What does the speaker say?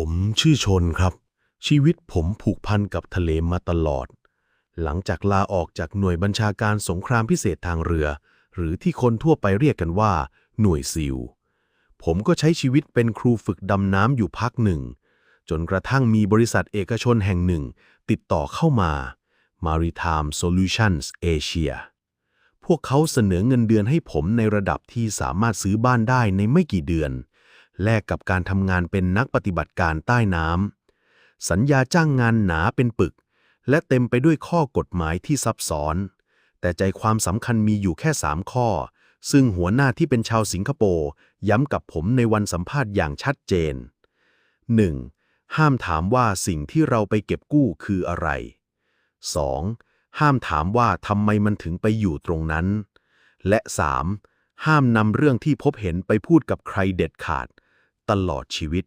ผมชื่อชนครับ ชีวิตผมผูกพันกับทะเลมาตลอด หลังจากลาออกจากหน่วยบัญชาการสงครามพิเศษทางเรือ หรือที่คนทั่วไปเรียกกันว่า หน่วยซิลผมก็ใช้ชีวิตเป็นครูฝึกดำน้ำอยู่พักหนึ่ง จนกระทั่งมีบริษัทเอกชนแห่งหนึ่ง ติดต่อเข้ามา Maritime Solutions Asia พวกเขาเสนอเงินเดือนให้ผมในระดับที่สามารถซื้อบ้านได้ในไม่กี่เดือน แลกกับการทำงานเป็นนักปฏิบัติการใต้น้ำ สัญญาจ้างงานหนาเป็นปึก และเต็มไปด้วยข้อกฎหมายที่ซับซ้อน แต่ใจความสำคัญมีอยู่แค่ 3 ข้อ ซึ่งหัวหน้าที่เป็นชาวสิงคโปร์ย้ำกับผมในวันสัมภาษณ์อย่างชัดเจน 1. ห้ามถามว่าสิ่งที่เราไปเก็บกู้คืออะไร 2. ห้ามถามว่าทำไมมันถึงไปอยู่ตรงนั้น และ 3. ห้ามนำเรื่องที่พบเห็นไปพูดกับใครเด็ดขาด ตลอดชีวิต